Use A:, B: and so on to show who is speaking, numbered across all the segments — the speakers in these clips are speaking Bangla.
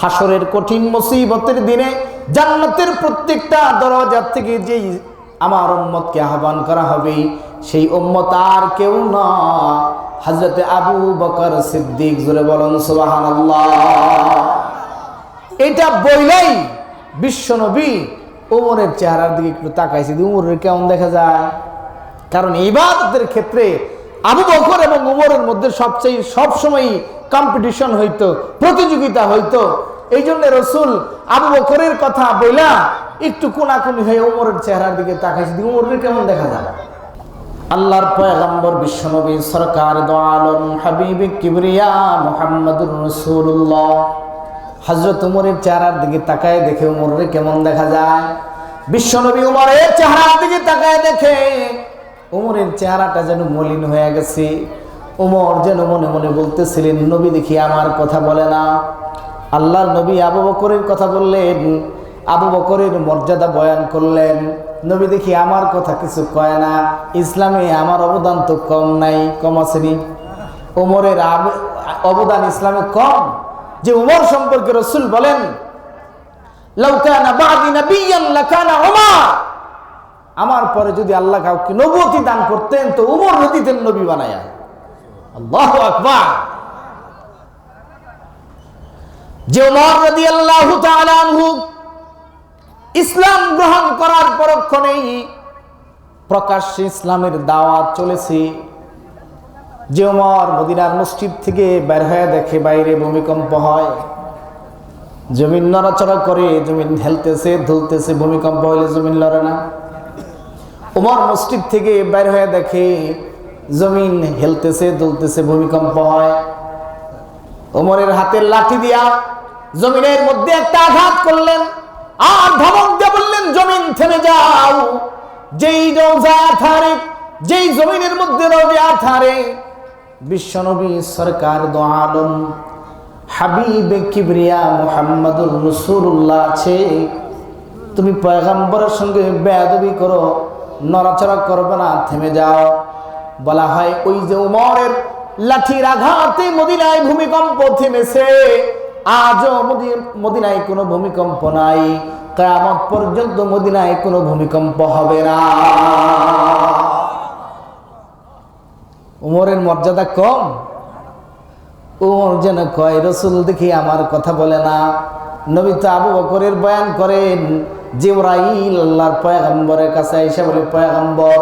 A: হাসরের কঠিন মুসিবতের দিনে জান্নাতের প্রত্যেকটা দরজা থেকে যেই আমার উম্মতকে আহ্বান করা হবে, সেই উম্মত আর কেউ না। হজরতে আবু বকর সিদ্দিক জোরে বলুন, সুবহানাল্লাহ। এটা বইলেই বিশ্বনবী উমরের চেহারার দিকে একটু তাকাইছে উমরের কেমন দেখা যায়? কারণ ইবাদতের ক্ষেত্রে আবু বকর এবং উমরের মধ্যে সবচেয়ে সবসময় কম্পিটিশন হইতো, প্রতিযোগিতা হইতো। এই জন্য রসুল আবু বকরের কথা বইলা একটু কোনাকুনি হয়ে উমরের চেহারার দিকে তাকাইছে উমরের কেমন দেখা যায়? আল্লাহর পয়গম্বর বিশ্বনবী, সরকার দো আলম হাবিব কিবরিয়া মুহাম্মদুর রসুল্লাহ হজরত উমরের চেহারার দিকে তাকায় দেখে উমরের কেমন দেখা যায়? বিশ্বনবী উমরের চেহারার দিকে তাকায় দেখে উমরের চেহারাটা যেন মলিন হয়ে গেছে। উমর যেন মনে মনে বলতেছিলেন, নবী দেখি আমার কথা বলে না। আল্লাহর নবী আবু বকরের কথা বললেন, আবু বকরের মর্যাদা বয়ান করলেন, নবী দেখি আমার কথা কিছু কয় না, ইসলামে আমার অবদান তো কম নাই। কম আসেনি ওমরের অবদান ইসলামে কম। যে উমর সম্পর্কে রসুল বলেন আমার পরে যদি আল্লাহ কাউকে নবতি দান করতেন, তো উমর দিতেন নবী বানায়া। আল্লাহু আকবার। যে ইসলাম গ্রহণ করার পরক্ষণেই প্রকাশ্যে ইসলামের দাওয়াত চলেছে। যে উমর মদিনার মসজিদ থেকে বের হয়ে দেখে বাইরে ভূমিকম্প হয়। জমিন নড়াচড়া করে, জমিন হেলতেছে ধুলতেছে, ভূমিকম্প হইলে জমিন লড়ে না। উমর মসজিদ থেকে বের হয়ে দেখে জমিন হেলতেছে, দুলতেছে, ভূমিকম্প হয়। ওমরের হাতের লাঠি দিয়া জমিনের মধ্যে একটা আঘাত করলেন। আর ধমক দিয়ে বললেন, জমিন থেমে যাও। যেই রোজা থারে যেই জমিনের মধ্যে রোজা থারে বিশ্বনবী সরকার দো আলম হাবিবে কিবরিয়া মুহাম্মাদুর রসুল্লাহ আছে। তুমি পয়গাম্বরের সঙ্গে বেয়াদবি করো, নড়াচড়া করবে না, থেমে যাও। বলা হয়, ওই যে উমরের লাঠির আঘাতে মদিনায় ভূমিকম্প থেমেছে। আজও মদিনায় কোনো ভূমিকম্প নাই। কেয়ামত পর্যন্ত মদিনায় কোনো ভূমিকম্প হবে না। উমরের মর্যাদা কম। উমর যেন কয়, রসুল দেখি আমার কথা বলে না। নবী তো আবু বকরের বয়ান করেন, জিবরাইল, আল্লাহর পয়গম্বরের কাছে এসে বলে, পয়গম্বর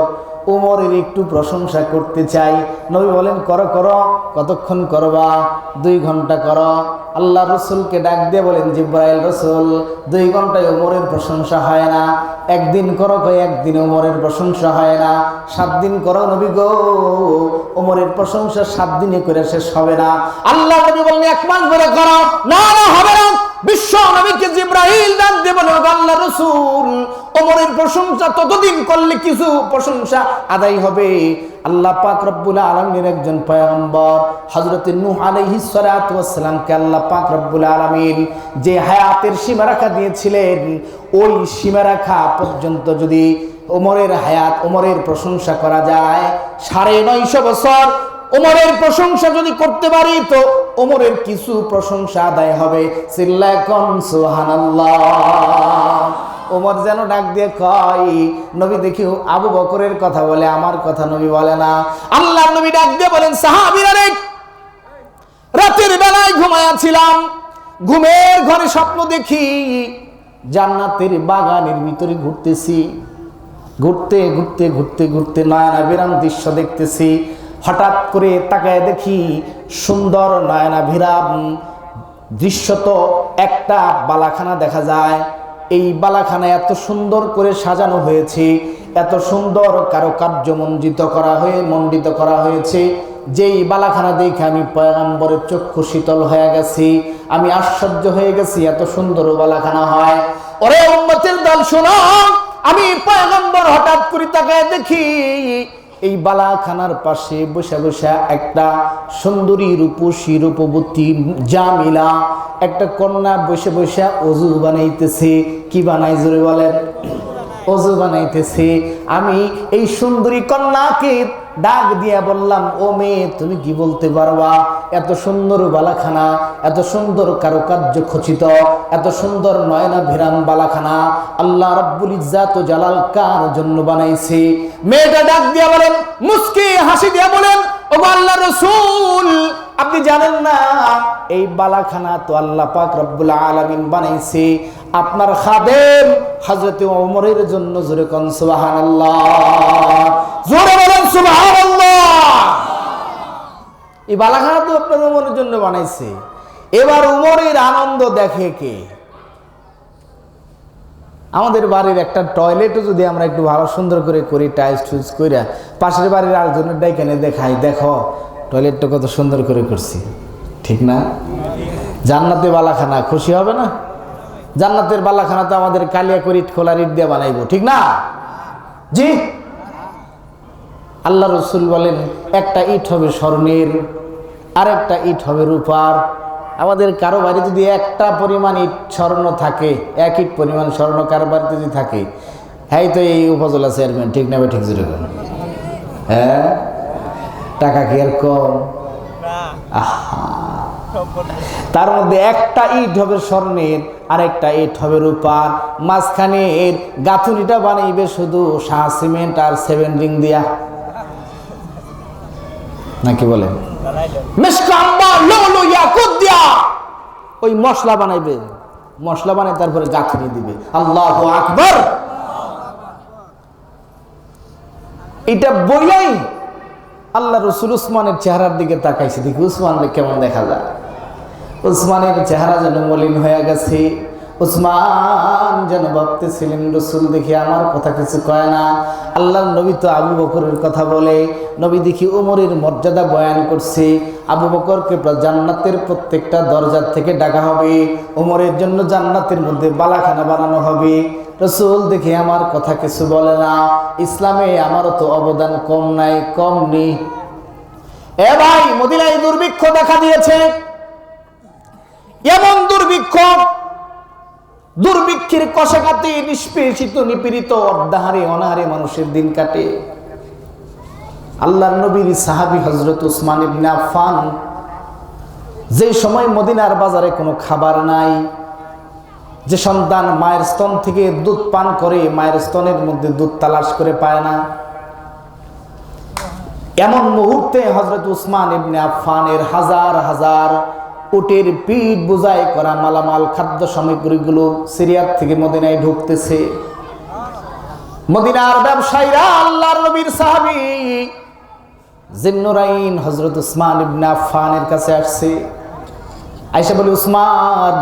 A: উমরের একটু প্রশংসা করতে চাই। নবী বলেন, করো করো, কতক্ষণ করবা? দুই ঘণ্টা করো। আল্লাহ রসুলকে ডাক দিয়ে বলেন, জিব্রাইল রসুল, দুই ঘন্টায় উমরের প্রশংসা হয় না। একদিন করো কয় একদিন উমরের প্রশংসা হয় না। সাত দিন করো নবী গো, উমরের প্রশংসা সাত দিনে করে শেষ হবে না। আল্লাহ নবী বলেন, এক মাস ধরে করো, না না, হবে না। বিশ্ব নবীকে জিব্রাহিল ডাক দিয়ে বলে আল্লাহ রসুল ওমরের প্রশংসা ততদিন করলে কিছু প্রশংসা আদায় হবে। আল্লাহ পাক রব্বুল আলমীর একজন পয়গম্বর হজরত নূহ সালাতু আল্লাহ পাক রব্বুল আলামিন যে হায়াতের সীমারেখা দিয়েছিলেন, ওই সীমারেখা পর্যন্ত যদি ওমরের হায়াত, ওমরের প্রশংসা করা যায়, সাড়ে নয়শো বছর ওমরের প্রশংসা যদি করতে পারি, তো ওমরের কিছু প্রশংসা আদায় হবে। সিল্লাকন সুবহানাল্লাহ। ওমর যেন ডাক দিয়ে কয়, নবী দেখি আবু বকরের কথা বলে, আমার কথা নবী বলে না। আল্লাহ নবী ডাক দিয়ে বলেন, সাহাবীরা রাতের বেলায় ঘুমায়াছিলাম ঘুমের ঘরে স্বপ্ন দেখি জান্নাতের বাগানের ভিতরে ঘুরতেছি। ঘুরতে ঘুরতে ঘুরতে ঘুরতে নয়না বিরাম দৃশ্য দেখতেছি। হঠাৎ করে তাকায় দেখি সুন্দর নয়না বিরাম দৃশ্য তো একটা বালাখানা দেখা যায়। এই বালাখানা এত সুন্দর করে সাজানো হয়েছে, এত সুন্দর কারুকার্য মণ্ডিত করা হয়ে, মণ্ডিত করা হয়েছে, যেই বালাখানা দেখে আমি পয়গম্বরের চক্ষু শীতল হয়ে গেছি, আমি আশ্চর্য হয়ে গেছি, এত সুন্দর বালাখানা হয়। ওরে উম্মতের দল, শোনো, আমি পয়গম্বর হঠাৎ করে তাকায় দেখি, এই বালাখানার পাশে বসে বসে একটা সুন্দরী রূপসী রূপবতী জামিলা একটা কন্যা বসে বসে অজু বানাইতেছে। কি বানাই জোরে বলেন? অজু বানাইতেছি। আমি এই সুন্দরী কন্যাকে ডাক দিয়া বললাম, ও মেয়ে, তুমি কি বলতে পারবা? এত সুন্দর বালাখানা, এত সুন্দর কারুকার্য খচিত, এত সুন্দর নয়না ভিরাম বালাখানা, আল্লাহ রব্বুল ইজ্জাত ও জালাল কার জন্য বানাইছে? মেয়েটা ডাক দিয়া বলেন মুস্কি হাসি দিয়া বলেন ও আল্লাহ রসুল আপনি জানেন না, এই বালাখানা তো আল্লাহ পাক রব্বুল আলামিন বানাইছে। আপনার খাদেম হযরত ওমরের জন্য জোরে কোন, সুবহানাল্লাহ। জোরে বলেন, সুবহানাল্লাহ। এই বালাখানা তো আপনার ওমরের জন্য বানাইছে। এবার উমরের আনন্দ দেখে কে? আমাদের বাড়ির একটা টয়লেটও যদি আমরা একটু ভালো সুন্দর করে করি টাইলস টুইলস কইরা, পাশের বাড়ির আরেকজনের ডাইকানে দেখাই, দেখো টয়লেটটা কত সুন্দর করে করছি। ঠিক না? জান্নাতে বালাখানা, খুশি হবে না? জান্নাতের বালাখানা তো আমাদের কালিয়া করি খোলার ইট দিয়ে বানাইবো, ঠিক না? জি? আল্লাহ রসুল বলেন, একটা ইট হবে স্বর্ণের আর একটা ইট হবে রূপার। আমাদের কারও বাড়ি যদি একটা পরিমাণ ইট স্বর্ণ থাকে, এক ইট পরিমাণ স্বর্ণ কারও বাড়িতে যদি থাকে হ্যাঁ তো এই উপজেলা চেয়ারম্যান, ঠিক নেবে ঠিক জুড়ে হ্যাঁ? টাকা কি আর কম? তার মধ্যে একটা ইট হবে স্বর্ণের আর একটা ইট হবে রূপার। মাঝখানে এর গাঁথুনিটা বানাইবে শুধু শাহ সিমেন্ট আর সেভেন রিং দিয়া। নাকি বলেন ওই মশলা বানাইবে। মশলা বানাই তারপরে গাঁথুনি দিবে। আল্লাহ আকবর। এটা বইলাই আল্লাহ রসুল উসমানের চেহারার দিকে তাকাইছে, দেখি উসমানকে কেমন দেখা যায়। উসমানের চেহারা যেন মলিন হয়ে গেছে। উসমান যেন ভক্ত ছিলেন রসুল দেখি আমার কথা কিছু কয় না। আল্লাহ নবী তো আবু বকরের কথা বলে, নবী দেখি উমরের মর্যাদা বয়ান করছে। আবু বকরকে জান্নাতের প্রত্যেকটা দরজার থেকে ডাকা হবে। উমরের জন্য জান্নাতের মধ্যে বালাখানা বানানো হবে। রসুল দেখি আমার কথা কিছু বলে না। ইসলামে আমারও তো অবদান কম নাই, কম নেই। এ ভাই, মদিনায় দুর্ভিক্ষ দেখা দিয়েছে। এমন দুর্ভিক্ষ দুর্ভিক্ষের কষাঘাতে নিষ্পেষিত, নিপীড়িত, অর্ধাহারে, অনাহারে মানুষের দিন কাটে। আল্লাহর নবীর সাহাবী হজরত উসমান ইবনে যে সময় মদিনার বাজারে কোনো খাবার নাই, যে সন্তান মায়ের স্তন থেকে দুধ পান করে, মায়ের স্তনের মধ্যে দুধ তালাশ করে পায় না। এমন মুহূর্তে হজরত উসমান ইবনে আফফানের হাজার হাজার উটের পিঠ বোঝাই করা মালামাল, খাদ্য সামগ্রীগুলো সিরিয়ার থেকে মদিনায় ঢুকতেছে। মদিনার ব্যবসায়ীরা আল্লাহর নবীর সাহাবী জিন্নুরাইন হজরত উসমান ইবনে আফফানের কাছে আসছে। আইসা বলে, উসমান,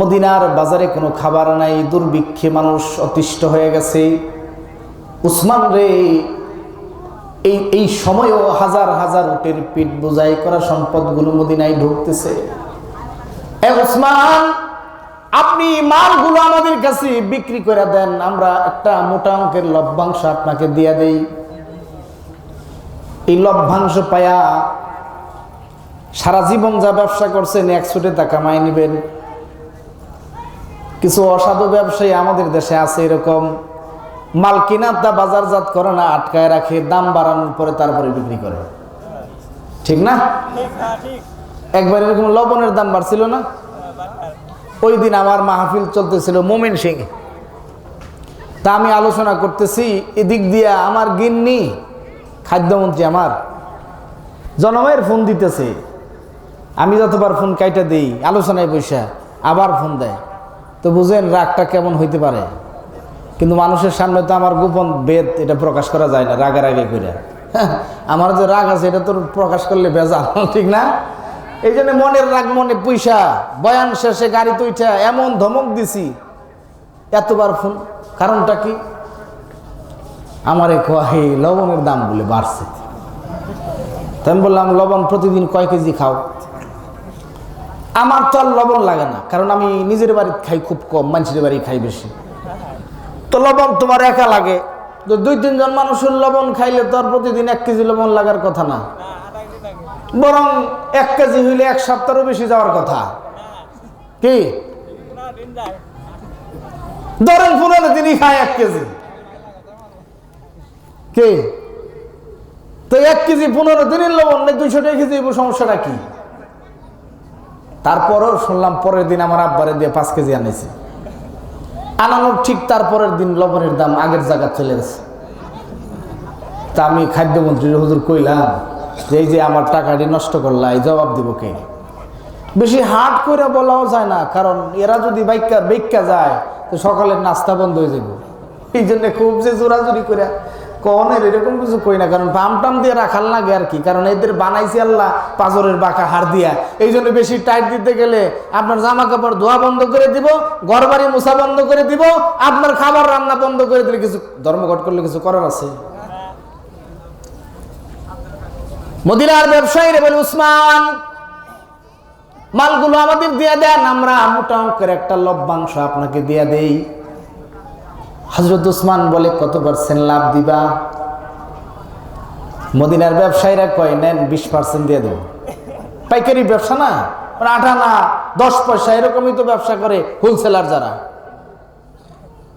A: মদিনার বাজারে কোনো খাবার নাই, দুর্ভিক্ষে মানুষ অতিষ্ঠ হয়ে গেছে। উসমান রে এই এই সময়ও হাজার হাজার উটের পিঠ বোঝাই করা সম্পদগুলো মদিনায় ঢুকতেছে। এ উসমান আপনি মালগুলো আমাদের কাছে বিক্রি করে দেন, আমরা একটা মোটা অঙ্কের লভ্যাংশ আপনাকে দিয়ে দেই। এই লভ্যাংশ পায়া সারা জীবন যা ব্যবসা করছেন, এক একশোটে তা কামাই নেবেন। কিছু অসাধু ব্যবসায়ী আমাদের দেশে আছে এরকম। মাল কিনার দা বাজারজাত করে না আটকায় রাখে দাম বাড়ানোর পরে তারপরে বিক্রি করে। ঠিক না? একবার এরকম লবণের দাম বাড়ছিল না? ওই দিন আমার মাহফিল চলতেছিল মোমেন সিং। তা আমি আলোচনা করতেছি এদিক দিয়ে আমার গিন্নি খাদ্যমন্ত্রী আমার জনমের ফোন দিতেছে। আমি যতবার ফোন কাইটা দিই আলোচনায় বৈশা আবার ফোন দেয়। তো বুঝেন রাগটা কেমন হইতে পারে? কিন্তু মানুষের সামনে তো আমার গোপন বেদ এটা প্রকাশ করা যায় না রাগারাগি করে হ্যাঁ, আমার যে রাগ আছে এটা তো প্রকাশ করলে বেজাল ঠিক না? এই জন্য মনের রাগ মনে পয়সা বয়ান শেষে গাড়ি তো উঠা এমন ধমক দিছি। এতবার ফোন কারণটা কি? আমার আমারে কয় লবণের দাম বলে বাড়ছে। তাই আমি বললাম লবণ প্রতিদিন কয় কেজি খাও? আমার তো আর লবণ লাগে না কারণ আমি নিজের বাড়িতে খাই খুব কম মানুষের বাড়ি খাই বেশি। তো লবণ তোমার একা লাগে। তো দুই তিনজন মানুষের লবণ খাইলে তো আর প্রতিদিন এক কেজি লবণ লাগার কথা না। বরং এক কেজি হইলে এক সপ্তাহেরও বেশি যাওয়ার কথা। কি? ধরেন পনেরো দিনই খায় এক কেজি। কে? তো এক কেজি পনেরো দিনের লবণ না দুইশো টাকা কেজি সমস্যাটা কি? তারপরও শুনলাম পরের দিন আমার আব্বারে দিয়ে পাঁচ কেজি আনেছে। আনানোর ঠিক তারপরের দিন লবণের দাম আগের জায়গা চলে গেছে। তা আমি খাদ্যমন্ত্রীর হুজুর কইলাম যে এই যে আমার টাকাটি নষ্ট করলা, এই জবাব দিব কে? বেশি হাট করে বলাও যায় না, কারণ এরা যদি বাইকা বেক্কা যায়, তো সকালের নাস্তা বন্ধ হয়ে যাবে এই জন্য খুব যে জোরাজুরি করে কনের এরকম কিছু কই না, কারণ পাম টাম দিয়ে রাখাল লাগে আর কি, কারণ এদের বানাইছে আল্লাহ পাজরের বাঁকা হার দিয়া। এই জন্য বেশি টাইট দিতে গেলে আপনার জামা কাপড় ধোয়া বন্ধ করে দিব ঘর বাড়ি মোছা বন্ধ করে দিব, আপনার খাবার রান্না বন্ধ করে দিলে কিছু ধর্মঘট করলে কিছু করার আছে? মদিনার ব্যবসায়ী রে বলে, উসমান, মালগুলো আমাদের দিয়ে দেন, আমরা মোটা অঙ্কের একটা লভ্যাংশ আপনাকে দিয়ে দেই। হজরত উসমান বলে কত পার্সেন্ট লাভ দিবা? মদিনার ব্যবসায়ীরা কয়, নেন, বিশ পার্সেন্ট দিয়ে দেব। পাইকারি ব্যবসা না মানে আঠা না, দশ পয়সা, এরকমই তো ব্যবসা করে হোলসেলার যারা।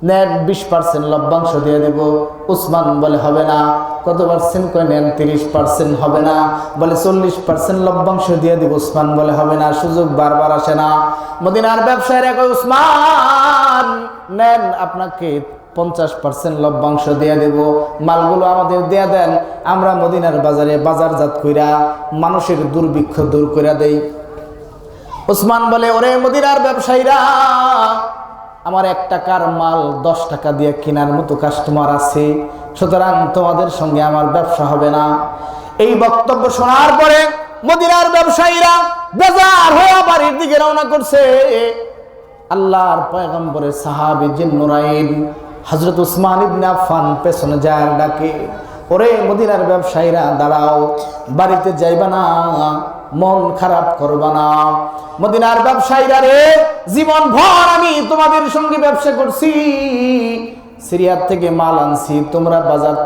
A: নেন, বিশ পার্সেন্ট লভ্যাংশ দিয়ে দেব। উসমান বলে, হবে না। কত পার্সেন্ট করে নেন, তিরিশ পার্সেন্ট হবে না। বলে, চল্লিশ পার্সেন্ট লভ্যাংশ দিয়ে দেব। উসমান বলে, হবে না। সুযোগ বারবার আসে না। মদিনার ব্যবসায়ীরা কয় উসমান নেন, আপনাকে পঞ্চাশ পার্সেন্ট লভ্যাংশ দিয়ে দেব। মালগুলো আমাদের দেয়া দেন। আমরা মদিনার বাজারে বাজারজাত কইরা মানুষের দুর্ভিক্ষ দূর করে দেই। ওসমান বলে, ওরে মদিনার ব্যবসায়ীরা, আমার এক টাকার মাল দশ টাকা দিয়ে কেনার মতো কাস্টমার আছে। সুতরাং তোমাদের সঙ্গে আমার ব্যবসা হবে না। এই বক্তব্য শোনার পরে মদিনার ব্যবসায়ীরা বেজার হয়ে বাড়ির দিকে রওনা করছে। আল্লাহর পয়গম্বরের সাহাবি জিন্নুরাইন হজরত উসমান ইবনে আফফান পেছনে যায় ডাকে, ওরে মদিনার ব্যবসায়ীরা, দাঁড়াও, বাড়িতে যাইবা না, মন খারাপ করবা না। মদিনার ব্যবসায়ীরা রে, জীবন ভর আমি তোমাদের সঙ্গে ব্যবসা করছি। সিরিয়ার থেকে মাল আনছি, তোমরা বাজার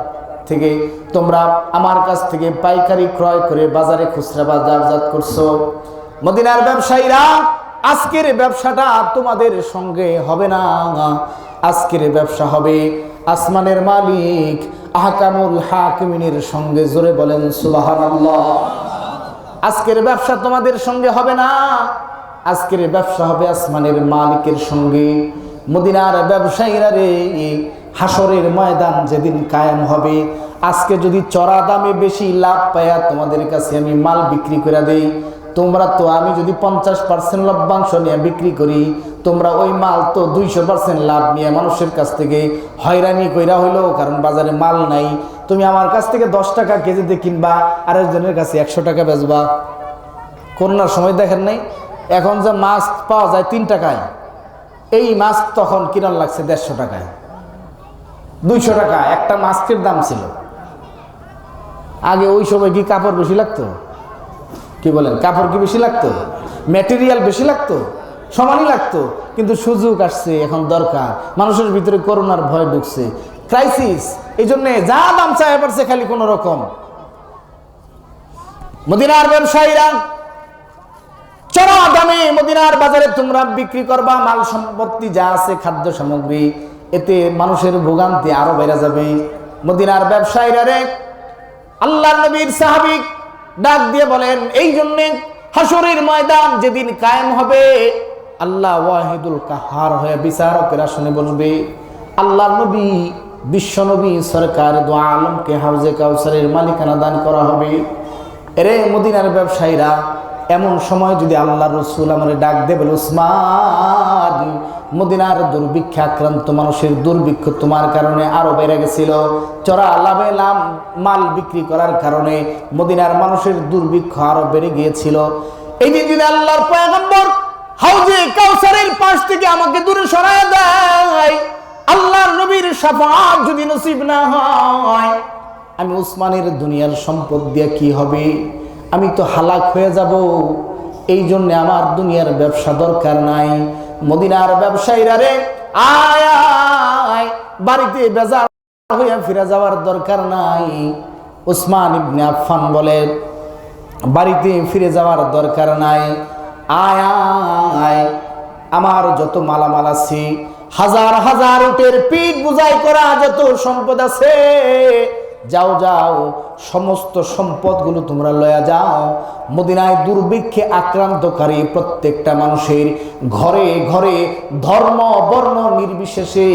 A: থেকে, তোমরা আমার কাছ থেকে পাইকারি ক্রয় করে বাজারে খুচরা বাজারজাত করছ। মদিনার ব্যবসায়ীরা, আজকের ব্যবসাটা তোমাদের সঙ্গে হবে না। আজকের ব্যবসা হবে। আসমানের মালিক আহকামুল হাকিমিনের সঙ্গে জোরে বলেন, সুবহানাল্লাহ। আজকের ব্যবসা তোমাদের সঙ্গে হবে না। আজকের ব্যবসা হবে আসমানের মালিকের সঙ্গে। মদিনার ব্যবসায়ীরা রে হাসরের ময়দান যেদিন কায়েম হবে, আজকে যদি চড়া দামে বেশি লাভ পায়া তোমাদের কাছে আমি মাল বিক্রি করে দেই তোমরা তো আমি যদি পঞ্চাশ পার্সেন্ট লভ্যাংশ নিয়ে বিক্রি করি, তোমরা ওই মাল তো দুইশো পার্সেন্ট লাভ নিয়ে মানুষের কাছ থেকে হয়রানি কইরা হইল, কারণ বাজারে মাল নাই। তুমি আমার কাছ থেকে দশ টাকা কেজিতে কিনবা, আরেকজনের কাছে একশো টাকা বেচবা। করোনার সময় দেখেন নাই? এখন যে মাছ পাওয়া যায় তিন টাকায়, এই মাছ তখন কিনার লাগছে দেড়শো টাকায়। দুইশো টাকা, একটা মাস্কের দাম ছিল। আগে ওই সময় কি কাপড় বেশি লাগতো? কি বলেন, কাপড় কি বেশি লাগতো? ম্যাটেরিয়াল বেশি লাগতো? সমানই লাগতো। কিন্তু সুযোগ আসছে, এখন দরকার। মানুষের ভিতরে করোনার ভয় ঢুকছে। ক্রাইসিস এই জন্যে যা দাম চায় পারছে খালি কোনো রকম। মদিনার ব্যবসায়ীরা চড়া দামে মদিনার বাজারে তোমরা বিক্রি করবা, মাল সম্পত্তি যা আছে, খাদ্য সামগ্রী। এতে মানুষের ভোগান্তি আরও বেড়ে যাবে। মদিনার ব্যবসায়ীরা রে আল্লাহ নবীর সাহাবিক ডাক দিয়ে বলেন, এই জন্যে হাসরের ময়দান যেদিন কায়েম হবে, আল্লাহ ওয়াহিদুল কাহার হয়ে বিচারকের আসনে বলবে আল্লাহ নবী, বিশ্ব নবী, সরকার দোয়া আলমকে হাউজে কাউসারের মালিকানা দান করা হবে। এরে মদিনার ব্যবসায়ীরা এমন সময় যদি আল্লাহ রসুল আমার ডাক দেবে উসমান মদিনার দুর্ভিক্ষে আক্রান্ত মানুষের দুর্ভিক্ষ তোমার কারণে আরও বেড়ে গেছিল। চড়া লাভে লাভ মাল বিক্রি করার কারণে মদিনার মানুষের দুর্ভিক্ষ আরও বেড়ে গিয়েছিল। এই দিন যদি আল্লাহর পয়গম্বর হাউজে কাউসারের পাশ থেকে আমাকে দূরে সরায় দেয়, আল্লাহর নবীর সাফাত যদি নসিব না হয়, আমি উসমানের দুনিয়ার সম্পদ দিয়ে কি হবে? আমি তো হালাক হয়ে যাব। এই জন্য আমার দুনিয়ার ব্যবসা দরকার নাই। মদিনার ব্যবসায়ীরা রে, আয় বাড়িতে বেজার হইয়া ফিরে যাওয়ার দরকার নাই। উসমান ইবনে আফফান বলে, বাড়িতে ফিরে যাওয়ার দরকার নাই। আয়। আমার যত মালামাল আছে, হাজার হাজার উটের পিঠ বুঝাই করা যত সম্পদ আছে যাও যাও, সমস্ত সম্পদগুলো তোমরা লয়া যাও। মদিনায় দুর্ভিক্ষে আক্রান্তকারী প্রত্যেকটা মানুষের ঘরে ঘরে ধর্ম, বর্ণ নির্বিশেষে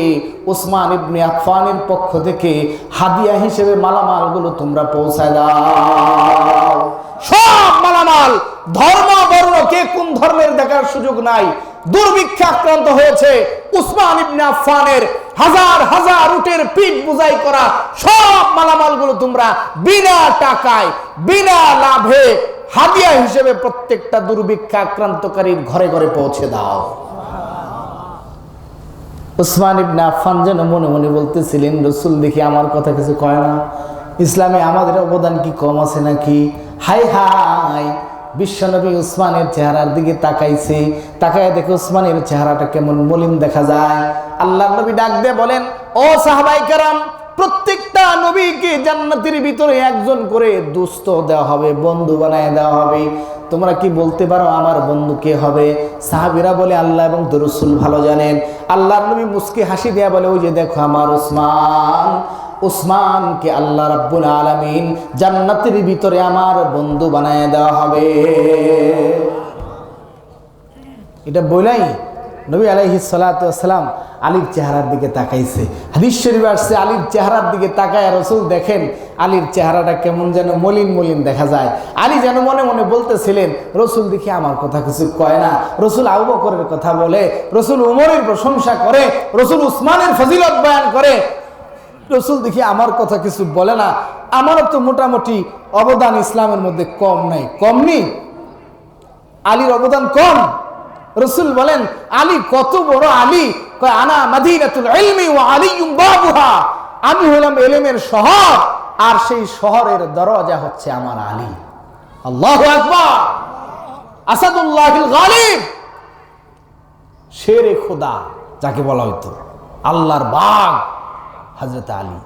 A: ওসমান ইবনে আফফানের পক্ষ থেকে হাদিয়া হিসেবে মালামালগুলো তোমরা পৌঁছায় দাও। সব মালামাল, ধর্ম, বর্ণ, কে কোন ধর্মের দেখার সুযোগ নাই দুর্ভিক্ষে আক্রান্ত হয়েছে উসমান ইবনে আফফানের হাজার হাজার উটের পিঠ বুঝাই করা সব মালামালগুলো তোমরা বিনা টাকায়, বিনা লাভে হাদিয়া হিসেবে প্রত্যেকটা দুর্ভিক্ষে আক্রান্তকারীর ঘরে ঘরে পৌঁছে দাও। উসমান ইবনে আফফান যেন মনে মনে বলতেছিলেন, রসুল দেখি আমার কথা কিছু কয় না। ইসলামে আমাদের অবদান কি কম আছে নাকি? হাই হাই বিশ্বনবী উসমানের চেহারার দিকে তাকাইছে, তাকায় দেখে উসমানের চেহারাটা কেমন মলিন দেখা যায়। আল্লাহ নবী ডাক দিয়ে বলেন, ও সাহাবাই কারাম, প্রত্যেকটা নবীকে জান্নাতের ভিতরে একজন করে দুস্থ দেওয়া হবে, বন্ধু বানায় দেওয়া হবে। তোমরা কি বলতে পারো আমার বন্ধু কে হবে? সাহাবিরা বলে, আল্লাহ এবং রসুল ভালো জানেন। আল্লাহ নবী মুস্কি হাসি দেয়া বলে, ওই যে দেখো আমার ওসমান ওসমানকে আল্লাহ রাব্বুল আলামিন জান্নাতের ভিতরে আমার বন্ধু বানায় দেওয়া হবে। এটা বলাই নবী আলাইহি সালাম আলীর চেহারার দিকে তাকাইছে। হাদিস শরীফ আসছে, আলীর চেহারার দিকে তাকায় রসুল দেখেন আলীর চেহারাটা কেমন যেন মলিন মলিন দেখা যায়। আলী যেন মনে মনে বলতেছিলেন, রসুল দেখে আমার কথা কিছু কয় না। রসুল আবু বকরের কথা বলে, রসুল উমরের প্রশংসা করে, রসুল উসমানের ফজিলত বয়ান করে রসুল দেখি আমার কথা কিছু বলে না, আমারও তো মোটামুটি অবদান ইসলামের মধ্যে কম নাই। কম নেই আলীর অবদান কম। রসুল বলেন, আলী কত বড় আলী? আনা মাদিনাতুল আমি হলাম এলেমের শহর, আর সেই শহরের দরজা হচ্ছে আমার আলী। আল্লাহু আকবার। আসাদুল্লাহিল শেরে খোদা, যাকে বলা হইতো, আল্লাহর বাঘ হজরত আলী।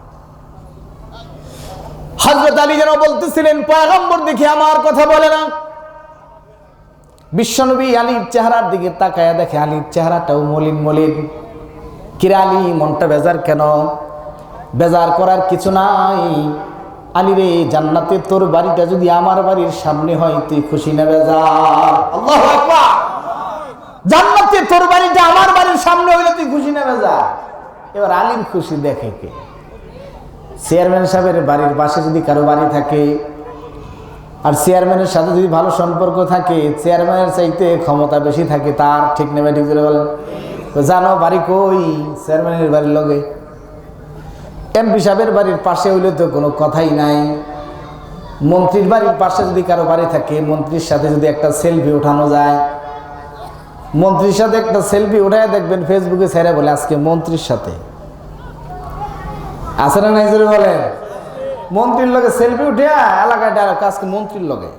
A: হজরত আলী যেন বলতেছিলেন, পয়গম্বর দেখি আমার কথা বলে না। বিশ্বনবী আলীর চেহারার দিকে তাকায়া দেখে আলীর চেহারাটাও মলিন মলিন। কিরে আলী, মনটা বেজার কেন? বেজার করার কিছু নাই। আলী রে, জান্নাতে তোর বাড়িটা যদি আমার বাড়ির সামনে হয়, তুই খুশি না বেজার? জান্নাতে তোর বাড়িটা আমার বাড়ির সামনে হইলে তুই খুশি না বেজার? এবার আলিম খুশি দেখে কে? চেয়ারম্যান সাহেবের বাড়ির পাশে যদি কারও বাড়ি থাকে, আর চেয়ারম্যানের সাথে যদি ভালো সম্পর্ক থাকে, চেয়ারম্যানের চাইতে ক্ষমতা বেশি থাকে, তার ঠিক নেবে ঠিক করে বলেন। জানো বাড়ি কই চেয়ারম্যানের বাড়ির লগে? এমপি সাহেবের বাড়ির পাশে হইলে তো কোনো কথাই নাই। মন্ত্রীর বাড়ির পাশে যদি কারও বাড়ি থাকে, মন্ত্রীর সাথে যদি একটা সেলফি ওঠানো যায় মন্ত্রীর সাথে একটা সেলফি উঠায় দেখবেন ফেসবুকে ছেড়ে বলে, আজকে মন্ত্রীর সাথে। আছে না নাই বলেন? মন্ত্রীর লগে সেলফি উঠে এলাকায় ডায়রেক্ট আজকে মন্ত্রীর লগে।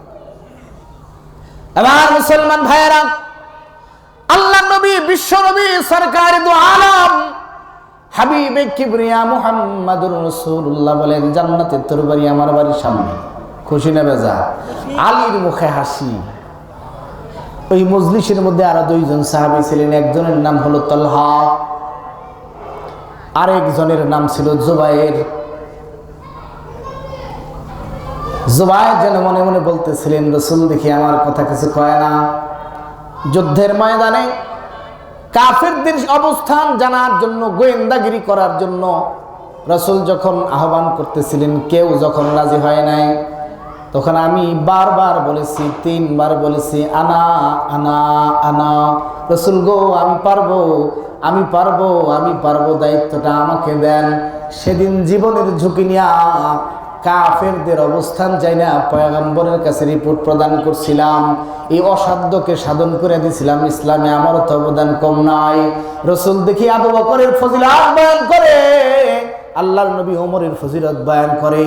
A: এবার মুসলমান ভাইয়েরা, আল্লাহ নবী, বিশ্ব নবী, সরকার দু আলম, হাবিবে কিবরিয়া মুহাম্মাদুর রাসূলুল্লাহ বলেন জান্নাতের তোর আমার বাড়ির সামনে। খুশি না বেজা? আলীর মুখে হাসি। ওই মজলিসের মধ্যে আরও দুইজন সাহাবী ছিলেন। একজনের নাম হলো তলহা, আরেকজনের নাম ছিল জুবাইর। জুবাইর যেন মনে মনে বলতেছিলেন, রসুল দেখি আমার কথা কিছু কয় না। যুদ্ধের ময়দানে কাফেরদের অবস্থান জানার জন্য, গোয়েন্দাগিরি করার জন্য রসুল যখন আহ্বান করতেছিলেন, কেউ যখন রাজি হয় নাই তখন আমি বারবার বলেছি, তিনবার বলেছি, আনা আনা আনা। রসুল গো, আমি পারব আমি পারব আমি পারব, দায়িত্বটা আমাকে দেন। সেদিন জীবনের ঝুঁকি নিয়ে কাফেরদের অবস্থান যাই না, পয়গম্বরের কাছে রিপোর্ট প্রদান করছিলাম। এই অসাধ্যকে সাধন করে দিছিলাম, ইসলামে আমারও তো অবদান কম নাই। রসুল দেখি আবু বকরের ফজিলাত বয়ান করে। আল্লাহর নবী ওমরের ফজিলত বয়ান করে,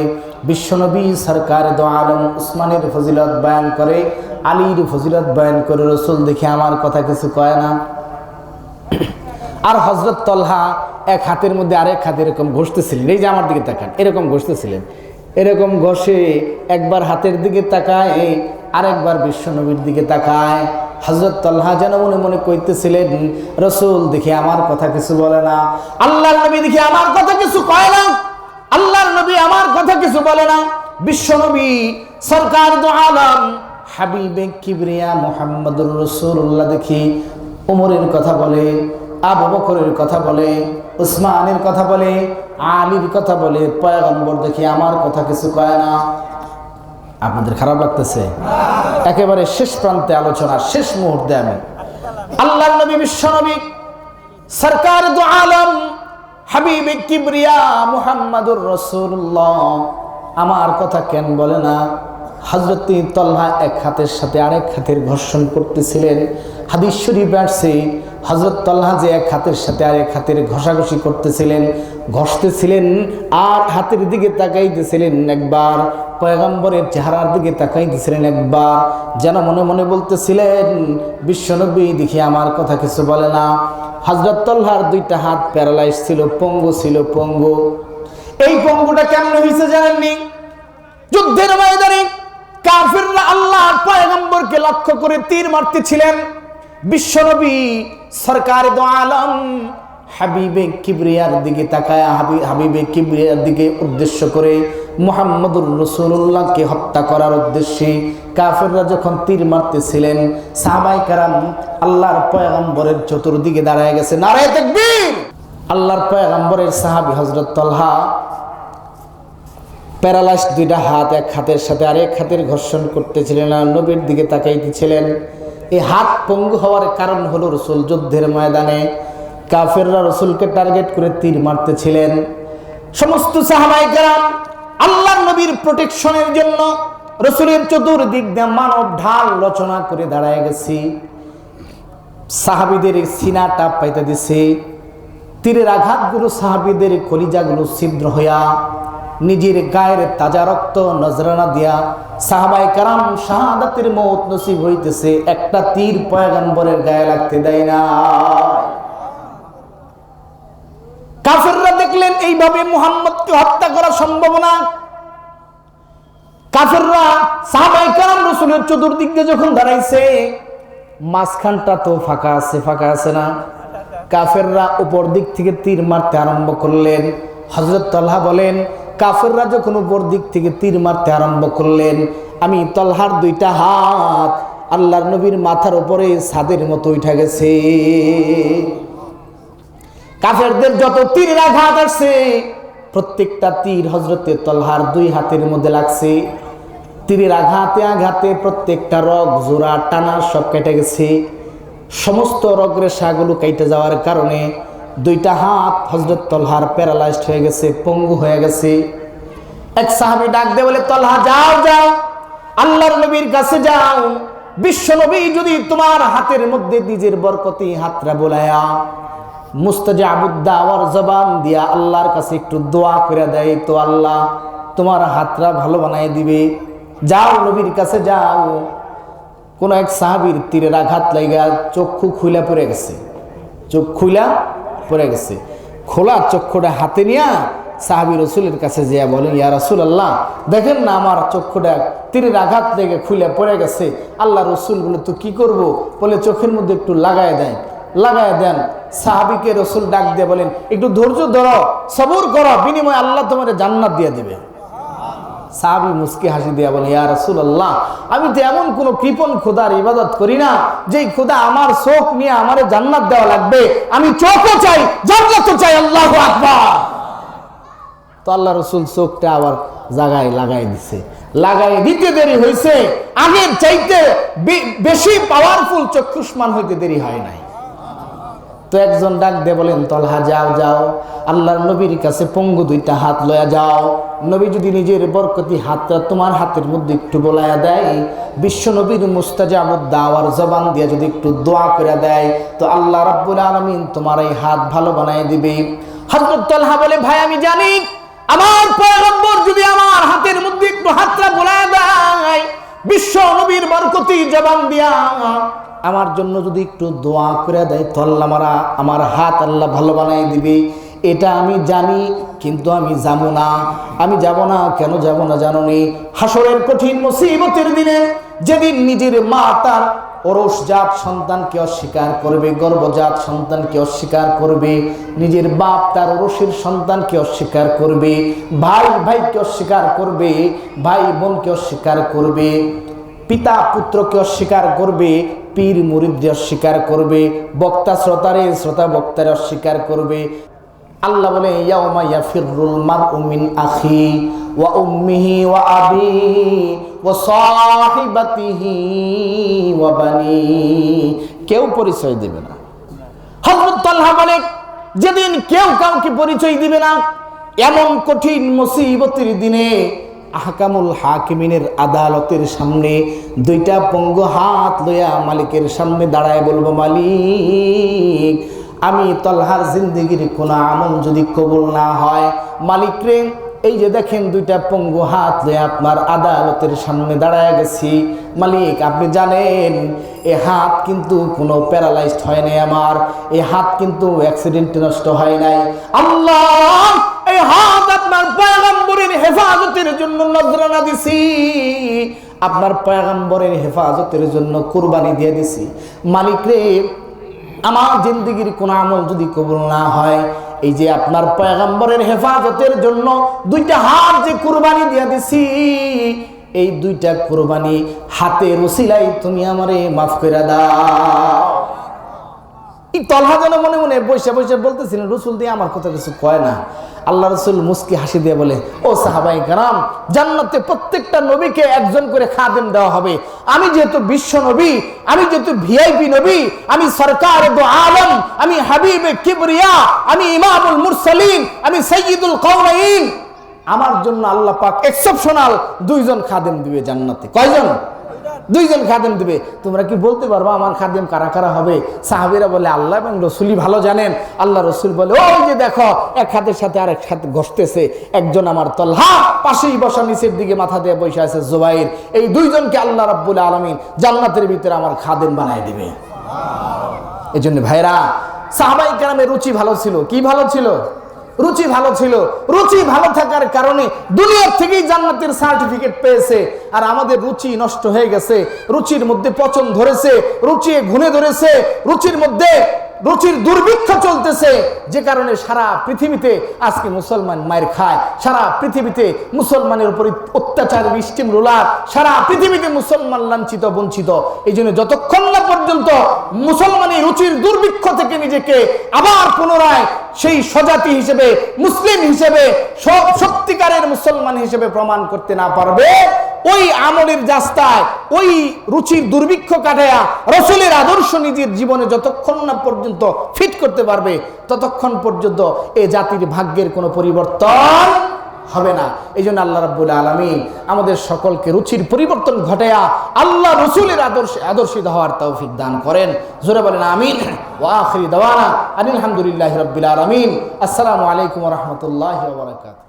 A: বিশ্বনবী সরকার দো আলম উসমানের ফজিলত বয়ান করে, আলীর ফজিলত বয়ান করে, রসুল দেখি আমার কথা কিছু কয় না। আর হজরত তলহা এক হাতের মধ্যে আরেক হাতে এরকম ঘষতেছিলেন। এই যে আমার দিকে তাকান, এরকম ঘষতেছিলেন। এরকম ঘষে একবার হাতের দিকে তাকায়, আরেকবার বিশ্বনবীর দিকে তাকায়। হজরত তল্হা যেন মনে মনে কইতেছিলেন, রসুল, দেখি আমার কথা কিছু বলে না। আল্লাহর নবী, দেখি আমার কথা কিছু কয় না। আল্লাহর নবী আমার কথা কিছু বলে না। বিশ্ব নবী, সরকার দো আলম, হাবিবে কিবরিয়া মোহাম্মদুর রসুল্লাহ দেখি উমরের কথা বলে, আবু বকরের কথা বলে, উসমানের কথা বলে, আলীর কথা বলে, পয়গম্বর, দেখি আমার কথা কিছু কয় না। আপনাদের খারাপ লাগতেছে? একেবারে শেষ প্রান্তে আলোচনা শেষ মুহূর্তে আমি আল্লাহ নবী, বিশ্ব নবী, সরকার দু আলম, হাবিব কিবরিয়া মুহাম্মাদুর রসুল্লাহ আমার কথা কেন বলে না? হজরত তল্লা এক হাতের সাথে আরেক হাতের ঘর্ষণ করতেছিলেন। হাদিস শরীফ আসছে হজরত তল্হা যে এক হাতের সাথে আরেক হাতের ঘষাঘষি করতেছিলেন, ঘষতেছিলেন, আর হাতের দিকে তাকাইতেছিলেন একবার, পয়গম্বরের চেহারার দিকে তাকাইতেছিলেন একবার, যেন মনে মনে বলতেছিলেন, বিশ্বনবী দেখি আমার কথা কিছু বলে না। হজরত তল্লার দুইটা হাত প্যারালাইজ ছিল, পঙ্গু ছিল, পঙ্গু। এই পঙ্গুটা কেমন হয়েছে জানেননি? যুদ্ধের ময়দানে কাফিররা আল্লাহর পয়গম্বরকে লক্ষ্য করে তীর মারতেছিলেন। বিশ্বনবী সরকার দো আলম হাবিবে কিবরিয়ার দিকে তাকায় হাবি হাবিবে কিবরিয়ার দিকে উদ্দেশ্য করে মোহাম্মদুর রসুল্লাহকে হত্যা করার উদ্দেশ্যে কাফেররা যখন তীর মারতেছিলেন সাহাবাই কারাম আল্লাহর পয়গম্বরের চতুর্দিকে দাঁড়ায় গেছে, নারায় তাকবীর! আল্লাহর পয়গম্বরের সাহাবি হজরত তলহা প্যারালাইস দুইটা হাত এক হাতের সাথে আরেক হাতের ঘর্ষণ করতেছিলেন আর নবীর দিকে তাকাইতেছিলেন। এই হাত পঙ্গু হওয়ার কারণ হলো রসুল যুদ্ধের ময়দানে কাফেররা রসুলকে টার্গেট করে তীর মারতেছিলেন। সমস্ত সাহাবাই কারাম আল্লাহর নবীর প্রোটেকশনের জন্য রসুলের চতুর্দিক দিয়ে মানব ঢাল রচনা করে দাঁড়ায় গেছি। সাহাবিদের সিনা টাপ পাইতে দিছে। তীরের আঘাতগুলো সাহাবিদের কলিজাগুলো ছিদ্র হইয়া নিজের গায়ের তাজা রক্ত নজরানা দিয়া সাহাবাই কারাম শাহাদাতের মৌত নসিব হইতেছে, একটা তীর পয়গম্বরের গায়ে লাগতে দেয় না। কাফেররা দেখলেন, এইভাবে মুহাম্মদকে হত্যা করা সম্ভব না। কাফেররা সাহাবাই কারাম রসুলের চতুর্দিক দিয়ে যখন দাঁড়াইছে, মাঝখানটা তো ফাঁকা আছে ফাঁকা আছে না। কাফেররা উপর দিক থেকে তীর মারতে আরম্ভ করলেন। হজরত তল্হা বলেন কাফেররা যখন উপর দিক থেকে তীর মারতে আরম্ভ করলেন, আমি তলহার দুইটা হাত আল্লাহর নবীর মাথার উপরে ছাদের মতো উঠা গেছে। কাফেরদের যত তীরের আঘাত আসছে, প্রত্যেকটা তীর হজরতে তলহার দুই হাতের মধ্যে লাগছে। তীরের আঘাতে আঘাতে প্রত্যেকটা রগ, জোড়া, টানা সব কেটে গেছে। সমস্ত রগ রেশাগুলো কেটে যাওয়ার কারণে দুইটা হাত হজরত তলহার প্যারালাইজড হয়ে গেছে, পঙ্গু হয়ে গেছে। এক সাহাবি ডাক দে বলে, তলহা, যাও যাও, আল্লাহর নবীর কাছে যাও। বিশ্ব নবী যদি তোমার হাতের মধ্যে নিজের বরকতি হাতরা বোলায়া মুস্তাজা আবুদ্দাওয়ার জবান দিয়া আল্লাহর কাছে একটু দোয়া করে দেয়, তো আল্লাহ তোমার হাতরা ভালো বানায় দিবে। যাও, নবীর কাছে যাও। কোন এক সাহাবির তীরের আঘাত লাগা চক্ষু খুলে পড়ে গেছে। চোখ খুলা পড়ে গেছে। খোলা চক্ষুটা হাতে নিয়া সাহাবি রসুলের কাছে যেয়া বলেন, ইয়া রসুল আল্লাহ দেখেন না আমার চক্ষুটা তীরের আঘাত লেগে খুলে পড়ে গেছে। আল্লাহ রসুল বলে, তো কি করব? বলে, চোখের মধ্যে একটু লাগায় দেয় লাগায় দেন। সাহাবিকে রসুল ডাক দিয়ে বলেন, একটু ধৈর্য ধরো, সবর করো, বিনিময় আল্লাহ তোমার জান্নাত দিয়ে দিবে। সাহাবি মুস্কি হাসি দিয়া বলে, ইয়া রাসূলুল্লাহ, আমি তো এমন কোন কৃপণ খোদার ইবাদত করি না, যেই খোদা আমার চোখ নিয়ে আমারে জান্নাত দেওয়া লাগবে। আমি চোখও চাই, জান্নাতও চাই, আল্লাহু আকবার। তো আল্লাহ রসুল চোখটা আবার জাগায় লাগাই দিছে। লাগাই দিতে দেরি হয়েছে আগের চাইতে বেশি পাওয়ারফুল চক্ষুষ্মান হইতে দেরি হয় নাই। তো একজন ডাক দে বলেন, তলহা যাও যাও, আল্লাহর নবীর কাছে পঙ্গু দুইটা হাত লয়া যাও। নবী যদি নিজের বরকতি হাতটা তোমার হাতের মধ্যে একটু বলায়া দেয়, বিশ্ব নবীর মুস্তাজাবুদ দাওয়ার জবান দিয়ে যদি একটু দোয়া করে দেয়, তো আল্লাহ রাব্বুল আলামিন তোমার এই হাত ভালো বানায় দিবে। হযরত তলহা বলে, ভাই, আমি জানি, আমার যদি আমার হাতের মধ্যে একটু হাতটা বলায়া দেয় বিশ্ব নবীর বরকতি জবান দিয়া, আমার জন্য যদি একটু দোয়া করে দেয়, তো আল্লাহ মারা আমার হাত আল্লাহ ভালো বানাই দিবে। এটা আমি জানি, কিন্তু আমি যাব না। আমি যাব না, কেন যাব না জানো নি? হাসরের কঠিন মুসিবতের দিনে যেদিন নিজের মা তার ওরসজাত সন্তানকে অস্বীকার করবে, গর্ভজাত সন্তানকে অস্বীকার করবে, নিজের বাপ তার ওরসের সন্তানকে অস্বীকার করবে, ভাই ভাইকে অস্বীকার করবে, ভাই বোনকে অস্বীকার করবে, পিতা পুত্রকে অস্বীকার করবে, পীর মুরিদকে অস্বীকার করবে, বক্তা শ্রোতারে শ্রোতা বক্তারে অস্বীকার করবে। আল্লাহ বলে, ইয়াউমা ইয়াফিরুল মারউ মিন আখি ওয়া উম্মিহি ওয়া আবি। কেউ পরিচয় দিবে না। যেদিন কেউ কাউকে পরিচয় দিবে না, এমন কঠিন মুসিবতের দিনে আহকামুল হাকিমিনের আদালতের সামনে দুইটা পঙ্গু হাত লইয়া মালিকের সামনে দাঁড়ায় বলব, মালিক, আমি তলহার জিন্দগির কোনো আমল যদি কবুল না হয়, মালিক রে এই যে দেখেন দুইটা পঙ্গু হাত লয়ে আপনার আদালতের সামনে দাঁড়ায় গেছি। মালিক, আপনি জানেন, এ হাত কিন্তু কোনো প্যারালাইজড হয় নাই আমার। এই হাত কিন্তু অ্যাক্সিডেন্টে নষ্ট হয় নাই। আল্লাহ এই হাত আপনার পয়গম্বরের হেফাজতের জন্য নজরানা দিছি। আপনার পয়গম্বরের হেফাজতের জন্য কুরবানি দিয়ে দিছি। মালিক রে, আমার জিন্দগির কোন আমল যদি কবুল না হয় এই যে আপনার পয়গাম্বরের হেফাজতের জন্য দুইটা হাত যে কুরবানি দিয়া দিছি, এই দুইটা কুরবানি হাতে রসিলাই তুমি আমারে মাফ করে দাও। এই তলহা যেন মনে মনে বসে বসে বলতেছিলেন, রসুল দিয়ে আমার কথা কিছু কয় না। আল্লাহ রসুল মুস্কি হাসি দিয়ে বলে, ও সাহাবাই কারাম, জান্নাতে প্রত্যেকটা নবীকে একজন করে খাদেম দেওয়া হবে। আমি যেহেতু বিশ্ব নবী, আমি যেহেতু ভিআইপি নবী, আমি সরকার আলম, আমি হাবিবে কিবরিয়া, আমি ইমামুল মুরসালিন, আমি সৈয়দুল কৌনাইন আমার জন্য আল্লাহ পাক এক্সেপশনাল দুইজন খাদেম দিবে জান্নাতে। কয়জন? দুইজন খাদেম দেবে। তোমরা কি বলতে পারব আমার খাদেম কারা কারা হবে? সাহাবিরা বলে, আল্লাহ এবং রসুলি ভালো জানেন। আল্লাহ রসুল বলে ওই যে দেখো, এক হাতের সাথে আর এক সাথে ঘষতেছে। একজন আমার তলহা, পাশেই বসা নিচের দিকে মাথা দিয়ে বসে আছে জোবাইর। এই দুইজনকে আল্লাহ রাব্বুল আলমিন জান্নাতের ভিতরে আমার খাদেম বানায় দিবে। এই জন্য ভাইরা, সাহাবাই কালামের রুচি ভালো ছিল। কি ভালো ছিল? রুচি ভালো ছিল। রুচি ভালো থাকার কারণে দুনিয়ার থেকেই জান্নাতের সার্টিফিকেট পেয়েছে। আর আমাদের রুচি নষ্ট হয়ে গেছে। রুচির মধ্যে পচন ধরেছে, রুচি ঘুনে ধরেছে, রুচির মধ্যে রুচির দুর্ভিক্ষ চলতেছে। যে কারণে সারা পৃথিবীতে আজকে মুসলমান মায়ের খায়। সারা পৃথিবীতে মুসলমানের উপর অত্যাচার স্টিম রোলার সারা পৃথিবীতে মুসলমান লাঞ্ছিত, বঞ্চিত। এই জন্য যতক্ষণ না পর্যন্ত মুসলমানের রুচির দুর্ভিক্ষ থেকে নিজেকে আবার পুনরায় সেই স্বজাতি হিসেবে, মুসলিম হিসেবে সব সত্যিকারের মুসলমান হিসেবে প্রমাণ করতে না পারবে ওই আমলের রাস্তায় ওই রুচির দুর্ভিক্ষ কাটায়া রসুলের আদর্শ নিজের জীবনে যতক্ষণ না পর্যন্ত ফিট করতে পারবে, ততক্ষণ পর্যন্ত এ জাতির ভাগ্যের কোনো পরিবর্তন হবে না। এই জন্য আল্লাহ রাব্বুল আলমিন আমাদের সকলকে রুচির পরিবর্তন ঘটায়া আল্লাহ রসুলের আদর্শ আদর্শিত হওয়ার তৌফিক দান করেন। জোরে বলেন, আমিন। ওয়াখরি দাওয়ানা আলহামদুলিল্লাহ রব্বিল আলমিন। আসসালামু আলাইকুম রহমতুল্লাহ বারকাত